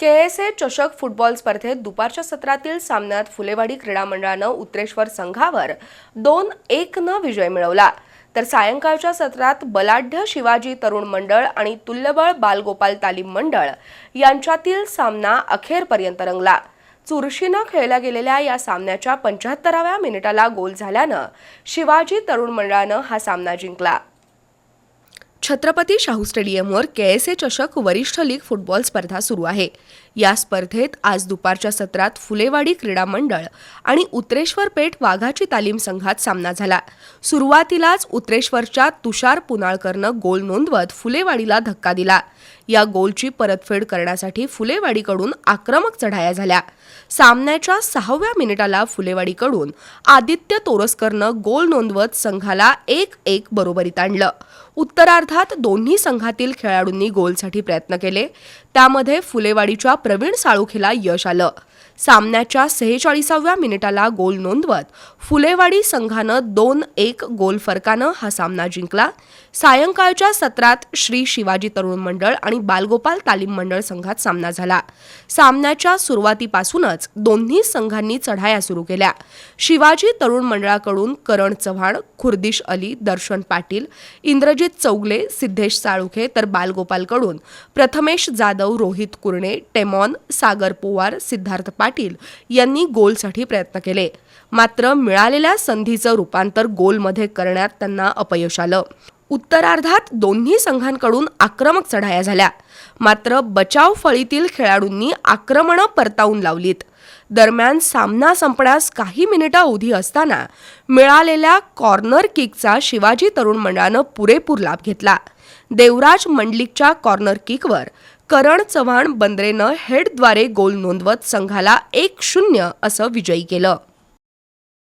K S A चषक football स्पर्धेत दुपारच्या सत्रातील सामन्यात फुलेवाडी क्रीडा मंडळानं उत्रेश्वर संघावर दोन एक न विजय मिळवला. तर सायंकाळच्या सत्रात बलाढ्य शिवाजी तरुण मंडळ आणि तुल्यबळ बालगोपाल तालीम मंडळ यांच्यातील सामना अखेरपर्यंत रंगला. चुरशीनं खेळल्या गेलेल्या या सामन्याच्या पंच्याहत्तराव्या मिनिटाला गोल झाल्यानं शिवाजी तरुण मंडळानं हा सामना जिंकला. छत्रपती शाहू स्टेडियमवर के एस ए चषक वरिष्ठ लीग फुटबॉल स्पर्धा सुरू आहे. या स्पर्धेत आज दुपारच्या सत्रात फुलेवाडी क्रीडा मंडळ आणि उत्रेश्वर पेठ वाघाची तालीम संघात सामना झाला. सुरुवातीलाच उत्रेश्वरच्या तुषार पुनाळकरनं गोल नोंदवत फुलेवाडीला धक्का दिला. या गोलची परतफेड करण्यासाठी फुलेवाडीकडून आक्रमक चढाया झाल्या. सामन्याच्या सहाव्या मिनिटाला फुलेवाडीकडून आदित्य तोरसकरनं गोल नोंदवत संघाला एक एक बरोबरीत आणलं. उत्तरार्धात दोन्ही संघातील खेळाडूंनी गोलसाठी प्रयत्न केले. त्यामध्ये फुलेवाडीच्या प्रवीण साळुखेला यश आलं. सामन्याच्या सेहेचाळीसाव्या मिनिटाला गोल नोंदवत फुलेवाडी संघानं दोन एक गोल फरकानं हा सामना जिंकला. सायंकाळच्या सत्रात श्री शिवाजी तरुण मंडळ आणि बालगोपाल तालीम मंडळ संघात सामना झाला. सामन्याच्या सुरुवातीपासूनच दोन्ही संघांनी चढाया सुरू केल्या. शिवाजी तरुण मंडळाकडून करण चव्हाण खुर्दिश अली दर्शन पाटील इंद्रजित चौगले सिद्धेश साळुखे तर बालगोपालकडून प्रथमेश जाधव रोहित कुरणे टेमॉन सागर पोवार सिद्धार्थ पाटील यांनी गोलसाठी प्रयत्न केले. मात्र मिळालेल्या संधीचं रूपांतर गोलमध्ये करण्यात त्यांना अपयश आलं. उत्तरार्धात दोन्ही संघांकडून आक्रमक चढाया झाल्या. मात्र बचाव फळीतील खेळाडूंनी आक्रमणं परतावून लावलीत. दरम्यान सामना संपण्यास काही मिनिटं उधी असताना मिळालेल्या कॉर्नर किकचा शिवाजी तरुण मंडळानं पुरेपूर लाभ घेतला. देवराज मंडलिकच्या कॉर्नर किकवर करण चव्हाण बंद्रेनं हेडद्वारे गोल नोंदवत संघाला एक शून्य असं विजयी केलं.